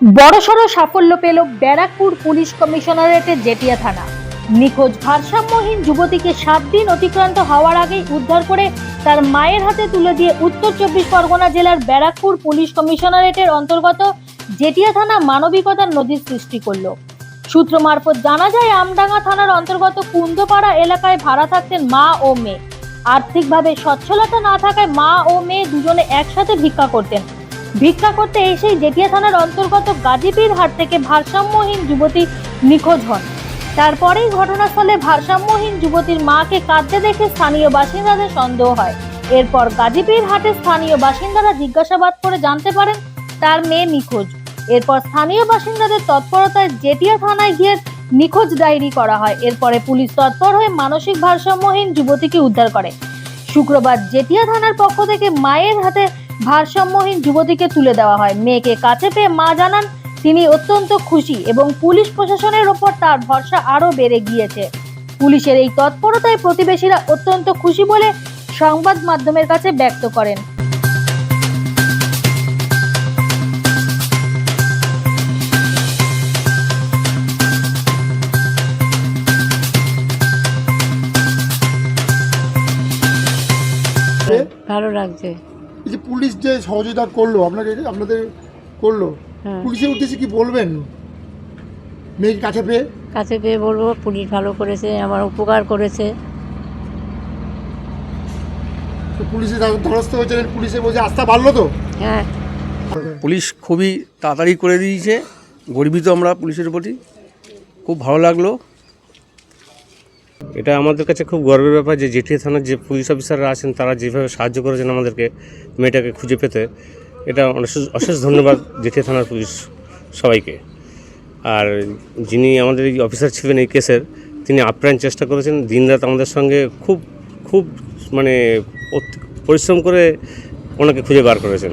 বড়সড় সাফল্য পেল ব্যারাকপুর পুলিশ কমিশনারেটের জেটিয়া থানা। নিখোঁজ ভারসাম্যহীন যুবতীকে সাত দিন অতিক্রান্ত হওয়ার আগেই উদ্ধার করে তার মায়ের হাতে তুলে দিয়ে উত্তর চব্বিশ পরগনা জেলার ব্যারাকপুর পুলিশ কমিশনারেটের অন্তর্গত জেটিয়া থানা মানবিকতার নদীর সৃষ্টি করল। সূত্র মারফত জানা যায়, আমডাঙ্গা থানার অন্তর্গত কুন্দপাড়া এলাকায় ভাড়া থাকতেন মা ও মেয়ে। আর্থিকভাবে সচ্ছলতা না থাকায় মা ও মেয়ে দুজনে একসাথে ভিক্ষা করতেন। ভিক্ষা করতে এসেই জেঠিয়া থানার অন্তর্গত গাজীপীর হাট থেকে ভারসাম্যহীন যুবতী নিখোঁজ হন। তারপরেই ঘটনাস্থলে ভারসাম্যহীন যুবতীর মাকে কাঁদতে দেখে স্থানীয় বাসিন্দাদের সন্দেহ হয়। এরপর গাজীপীর হাটে স্থানীয় বাসিন্দারা জিজ্ঞাসাবাদ করে জানতে পারেন তার মেয়ে নিখোঁজ। এরপর স্থানীয় বাসিন্দাদের তৎপরতায় জেটিয়া থানায় গিয়ে নিখোঁজ ডায়েরি করা হয়। এরপরে পুলিশ তৎপর হয়ে মানসিক ভারসাম্যহীন যুবতীকে উদ্ধার করে। শুক্রবার জেটিয়া থানার পক্ষ থেকে মায়ের হাতে ভারসাম্যহীন যুবতীকে তুলে দেওয়া হয়। মেয়েকে কাছে পেয়ে মা জানান তিনি অত্যন্ত খুশি এবং পুলিশ প্রশাসনের ওপর তার ভরসা আরও বেড়ে গিয়েছে। পুলিশের এই তৎপরতায় প্রতিবেশীরা অত্যন্ত খুশি বলে সংবাদ মাধ্যমের কাছে ব্যক্ত করেন। ভালো লাগছে। এই যে পুলিশ যে সহযোগিতা করল আপনাকে আপনাদের করল হ্যাঁ। পুলিশের উদ্দেশ্যে কি বলবেন? মেয়েকে কাছে পেয়ে? কাছে পেয়ে বলব পুলিশ ভালো করেছে আমার উপকার করেছে। তো পুলিশের দ্বারা- দ্বারস্থ হয়েছিলেন পুলিশের বলছে আস্থা বাড়লো তো? হ্যাঁ। পুলিশ খুবই তাড়াতাড়ি করে দিয়েছে গর্বিত আমরা পুলিশের প্রতি। খুব ভালো লাগল। এটা আমাদের কাছে খুব গর্বের ব্যাপার যে জেঠিয়া থানার যে পুলিশ অফিসাররা আছেন, তারা যেভাবে সাহায্য করেছেন আমাদেরকে, মেয়েটাকে খুঁজে পেতে, এটা অশেষ ধন্যবাদ জেঠিয়া থানার পুলিশ সবাইকে। আর যিনি আমাদের এই অফিসার ছিলেন এই কেসের, তিনি আপ্রাণ চেষ্টা করেছেন, দিনরাত আমাদের সঙ্গে খুব খুব মানে পরিশ্রম করে ওনাকে খুঁজে বার করেছেন।